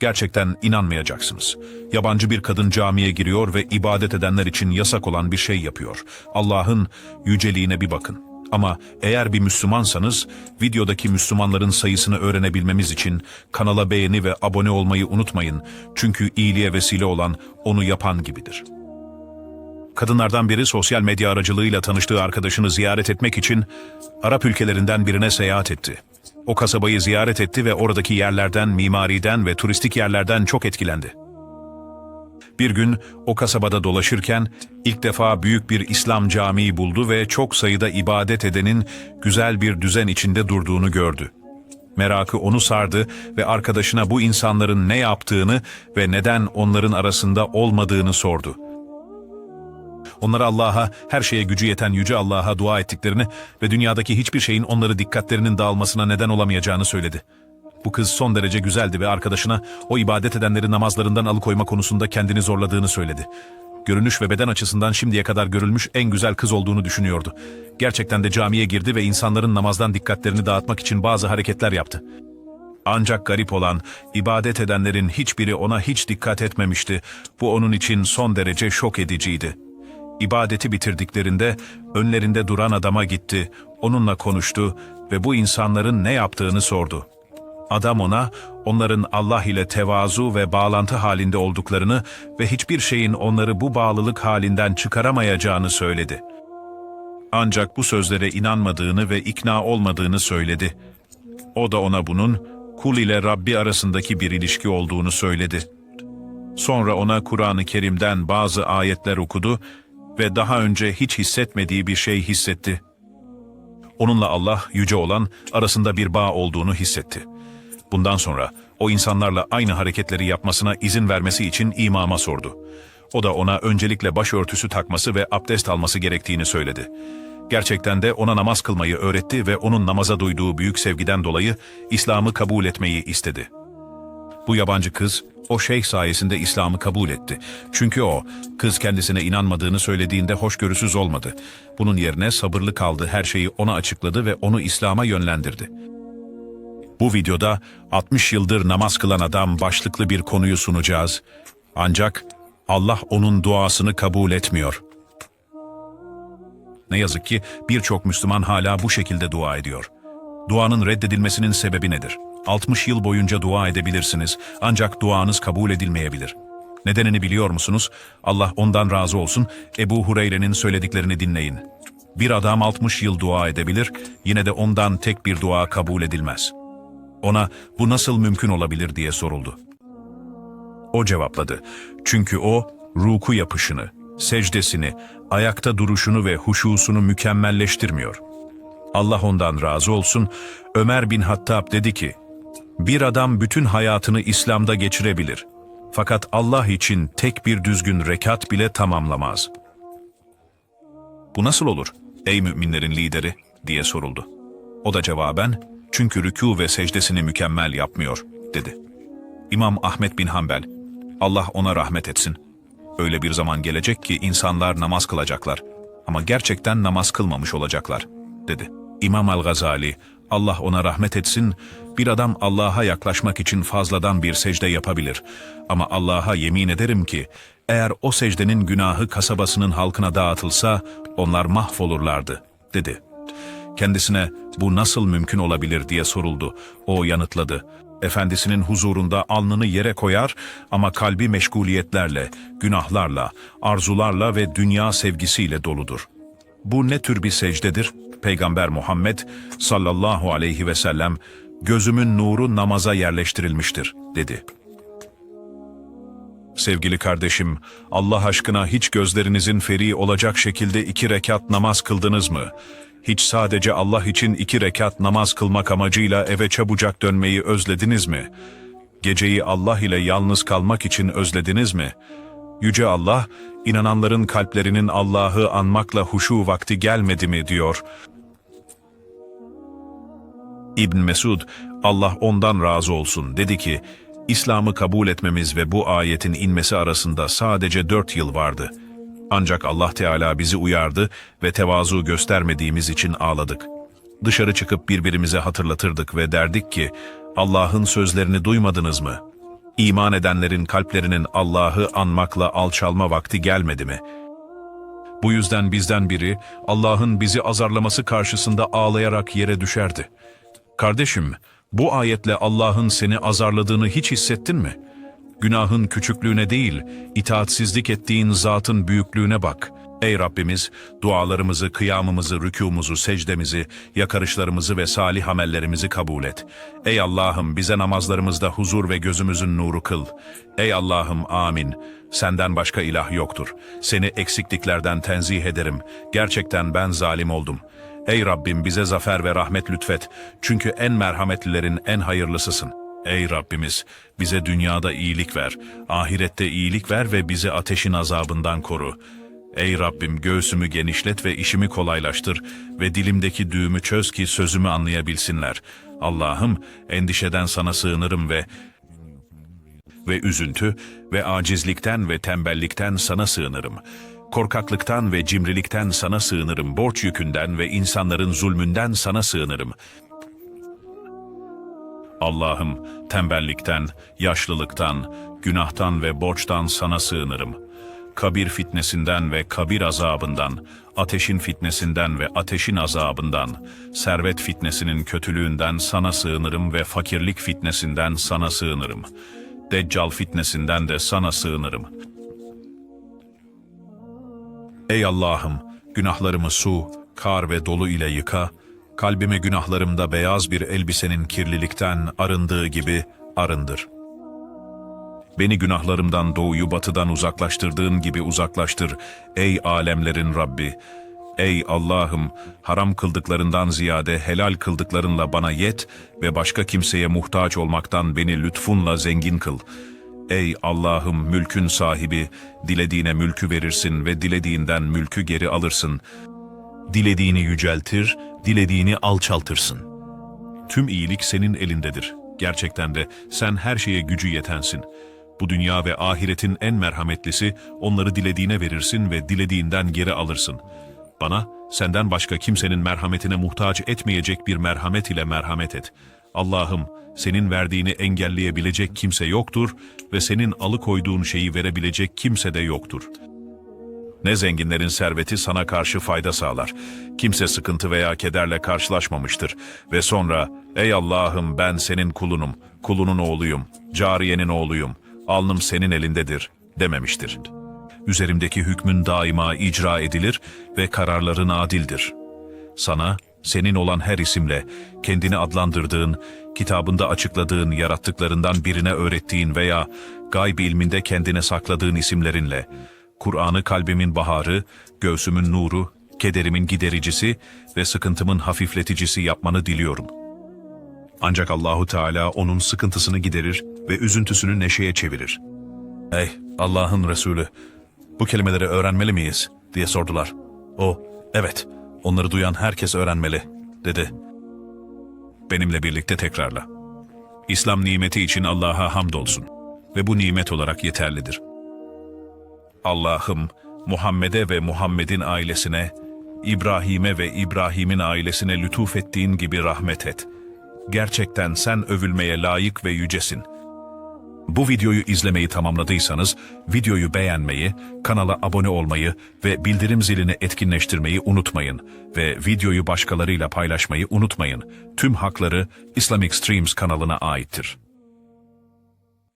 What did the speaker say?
Gerçekten inanmayacaksınız. Yabancı bir kadın camiye giriyor ve ibadet edenler için yasak olan bir şey yapıyor. Allah'ın yüceliğine bir bakın. Ama eğer bir Müslümansanız, videodaki Müslümanların sayısını öğrenebilmemiz için kanala beğeni ve abone olmayı unutmayın. Çünkü iyiliğe vesile olan onu yapan gibidir. Kadınlardan biri sosyal medya aracılığıyla tanıştığı arkadaşını ziyaret etmek için Arap ülkelerinden birine seyahat etti. O kasabayı ziyaret etti ve oradaki yerlerden, mimariden ve turistik yerlerden çok etkilendi. Bir gün o kasabada dolaşırken ilk defa büyük bir İslam camii buldu ve çok sayıda ibadet edenin güzel bir düzen içinde durduğunu gördü. Merakı onu sardı ve arkadaşına bu insanların ne yaptığını ve neden onların arasında olmadığını sordu. Onlara Allah'a, her şeye gücü yeten Yüce Allah'a dua ettiklerini ve dünyadaki hiçbir şeyin onları dikkatlerinin dağılmasına neden olamayacağını söyledi. Bu kız son derece güzeldi ve arkadaşına o ibadet edenleri namazlarından alıkoyma konusunda kendini zorladığını söyledi. Görünüş ve beden açısından şimdiye kadar görülmüş en güzel kız olduğunu düşünüyordu. Gerçekten de camiye girdi ve insanların namazdan dikkatlerini dağıtmak için bazı hareketler yaptı. Ancak garip olan, ibadet edenlerin hiçbiri ona hiç dikkat etmemişti. Bu onun için son derece şok ediciydi. İbadeti bitirdiklerinde önlerinde duran adama gitti, onunla konuştu ve bu insanların ne yaptığını sordu. Adam ona, onların Allah ile tevazu ve bağlantı halinde olduklarını ve hiçbir şeyin onları bu bağlılık halinden çıkaramayacağını söyledi. Ancak bu sözlere inanmadığını ve ikna olmadığını söyledi. O da ona bunun, kul ile Rabbi arasındaki bir ilişki olduğunu söyledi. Sonra ona Kur'an-ı Kerim'den bazı ayetler okudu ve daha önce hiç hissetmediği bir şey hissetti. Onunla Allah, yüce olan, arasında bir bağ olduğunu hissetti. Bundan sonra o insanlarla aynı hareketleri yapmasına izin vermesi için imama sordu. O da ona öncelikle başörtüsü takması ve abdest alması gerektiğini söyledi. Gerçekten de ona namaz kılmayı öğretti ve onun namaza duyduğu büyük sevgiden dolayı İslam'ı kabul etmeyi istedi. Bu yabancı kız, o şeyh sayesinde İslam'ı kabul etti. Çünkü o, kız kendisine inanmadığını söylediğinde hoşgörüsüz olmadı. Bunun yerine sabırlı kaldı, her şeyi ona açıkladı ve onu İslam'a yönlendirdi. Bu videoda 60 yıldır namaz kılan adam başlıklı bir konuyu sunacağız. Ancak Allah onun duasını kabul etmiyor. Ne yazık ki birçok Müslüman hala bu şekilde dua ediyor. Duanın reddedilmesinin sebebi nedir? 60 yıl boyunca dua edebilirsiniz ancak duanız kabul edilmeyebilir. Nedenini biliyor musunuz? Allah ondan razı olsun. Ebu Hureyre'nin söylediklerini dinleyin. Bir adam 60 yıl dua edebilir, yine de ondan tek bir dua kabul edilmez. Ona bu nasıl mümkün olabilir diye soruldu. O cevapladı. Çünkü o ruku yapışını, secdesini, ayakta duruşunu ve huşusunu mükemmelleştirmiyor. Allah ondan razı olsun. Ömer bin Hattab dedi ki, bir adam bütün hayatını İslam'da geçirebilir. Fakat Allah için tek bir düzgün rekat bile tamamlamaz. Bu nasıl olur ey müminlerin lideri diye soruldu. O da cevaben, çünkü rükû ve secdesini mükemmel yapmıyor dedi. İmam Ahmet bin Hanbel, Allah ona rahmet etsin. Öyle bir zaman gelecek ki insanlar namaz kılacaklar ama gerçekten namaz kılmamış olacaklar dedi. İmam el-Gazali, Allah ona rahmet etsin, bir adam Allah'a yaklaşmak için fazladan bir secde yapabilir. Ama Allah'a yemin ederim ki, eğer o secdenin günahı kasabasının halkına dağıtılsa, onlar mahvolurlardı, dedi. Kendisine bu nasıl mümkün olabilir diye soruldu. O yanıtladı. Efendisinin huzurunda alnını yere koyar ama kalbi meşguliyetlerle, günahlarla, arzularla ve dünya sevgisiyle doludur. Bu ne tür bir secdedir? Peygamber Muhammed sallallahu aleyhi ve sellem gözümün nuru namaza yerleştirilmiştir dedi. Sevgili kardeşim, Allah aşkına hiç gözlerinizin feri olacak şekilde iki rekat namaz kıldınız mı? Hiç sadece Allah için iki rekat namaz kılmak amacıyla eve çabucak dönmeyi özlediniz mi? Geceyi Allah ile yalnız kalmak için özlediniz mi? Yüce Allah, inananların kalplerinin Allah'ı anmakla huşu vakti gelmedi mi diyor. İbn Mesud, Allah ondan razı olsun dedi ki, İslam'ı kabul etmemiz ve bu ayetin inmesi arasında sadece dört yıl vardı. Ancak Allah Teala bizi uyardı ve tevazu göstermediğimiz için ağladık. Dışarı çıkıp birbirimize hatırlatırdık ve derdik ki, Allah'ın sözlerini duymadınız mı? İman edenlerin kalplerinin Allah'ı anmakla alçalma vakti gelmedi mi? Bu yüzden bizden biri Allah'ın bizi azarlaması karşısında ağlayarak yere düşerdi. Kardeşim, bu ayetle Allah'ın seni azarladığını hiç hissettin mi? Günahın küçüklüğüne değil, itaatsizlik ettiğin zatın büyüklüğüne bak. Ey Rabbimiz, dualarımızı, kıyamımızı, rükûmuzu, secdemizi, yakarışlarımızı ve salih amellerimizi kabul et. Ey Allah'ım bize namazlarımızda huzur ve gözümüzün nuru kıl. Ey Allah'ım amin. Senden başka ilah yoktur. Seni eksikliklerden tenzih ederim. Gerçekten ben zalim oldum. Ey Rabbim bize zafer ve rahmet lütfet. Çünkü en merhametlilerin en hayırlısısın. Ey Rabbimiz, bize dünyada iyilik ver, ahirette iyilik ver ve bizi ateşin azabından koru. Ey Rabbim göğsümü genişlet ve işimi kolaylaştır ve dilimdeki düğümü çöz ki sözümü anlayabilsinler. Allah'ım endişeden sana sığınırım ve ve üzüntü ve acizlikten ve tembellikten sana sığınırım. Korkaklıktan ve cimrilikten sana sığınırım. Borç yükünden ve insanların zulmünden sana sığınırım. Allah'ım tembellikten, yaşlılıktan, günahtan ve borçtan sana sığınırım. Kabir fitnesinden ve kabir azabından, ateşin fitnesinden ve ateşin azabından, servet fitnesinin kötülüğünden sana sığınırım ve fakirlik fitnesinden sana sığınırım. Deccal fitnesinden de sana sığınırım. Ey Allah'ım, günahlarımı su, kar ve dolu ile yıka, kalbimi günahlarımda beyaz bir elbisenin kirlilikten arındığı gibi arındır. Beni günahlarımdan doğuyu batıdan uzaklaştırdığın gibi uzaklaştır, ey alemlerin Rabbi. Ey Allah'ım, haram kıldıklarından ziyade helal kıldıklarınla bana yet ve başka kimseye muhtaç olmaktan beni lütfunla zengin kıl. Ey Allah'ım mülkün sahibi, dilediğine mülkü verirsin ve dilediğinden mülkü geri alırsın. Dilediğini yüceltir, dilediğini alçaltırsın. Tüm iyilik senin elindedir. Gerçekten de sen her şeye gücü yetensin. Bu dünya ve ahiretin en merhametlisi, onları dilediğine verirsin ve dilediğinden geri alırsın. Bana, senden başka kimsenin merhametine muhtaç etmeyecek bir merhamet ile merhamet et. Allah'ım, senin verdiğini engelleyebilecek kimse yoktur ve senin alıkoyduğun şeyi verebilecek kimse de yoktur. Ne zenginlerin serveti sana karşı fayda sağlar. Kimse sıkıntı veya kederle karşılaşmamıştır. Ve sonra, ey Allah'ım ben senin kulunum, kulunun oğluyum, cariyenin oğluyum, alnım senin elindedir dememiştir. Üzerimdeki hükmün daima icra edilir ve kararların adildir. Sana, senin olan her isimle, kendini adlandırdığın, kitabında açıkladığın yarattıklarından birine öğrettiğin veya gayb ilminde kendine sakladığın isimlerinle, Kur'an'ı kalbimin baharı, göğsümün nuru, kederimin gidericisi ve sıkıntımın hafifleticisi yapmanı diliyorum. Ancak Allahu Teala onun sıkıntısını giderir ve üzüntüsünü neşeye çevirir. Ey Allah'ın Resulü, bu kelimeleri öğrenmeli miyiz? diye sordular. O, evet, onları duyan herkes öğrenmeli, dedi. Benimle birlikte tekrarla. İslam nimeti için Allah'a hamdolsun ve bu nimet olarak yeterlidir. Allah'ım Muhammed'e ve Muhammed'in ailesine, İbrahim'e ve İbrahim'in ailesine lütuf ettiğin gibi rahmet et. Gerçekten sen övülmeye layık ve yücesin. Bu videoyu izlemeyi tamamladıysanız, videoyu beğenmeyi, kanala abone olmayı ve bildirim zilini etkinleştirmeyi unutmayın ve videoyu başkalarıyla paylaşmayı unutmayın. Tüm hakları Islamic Streams kanalına aittir.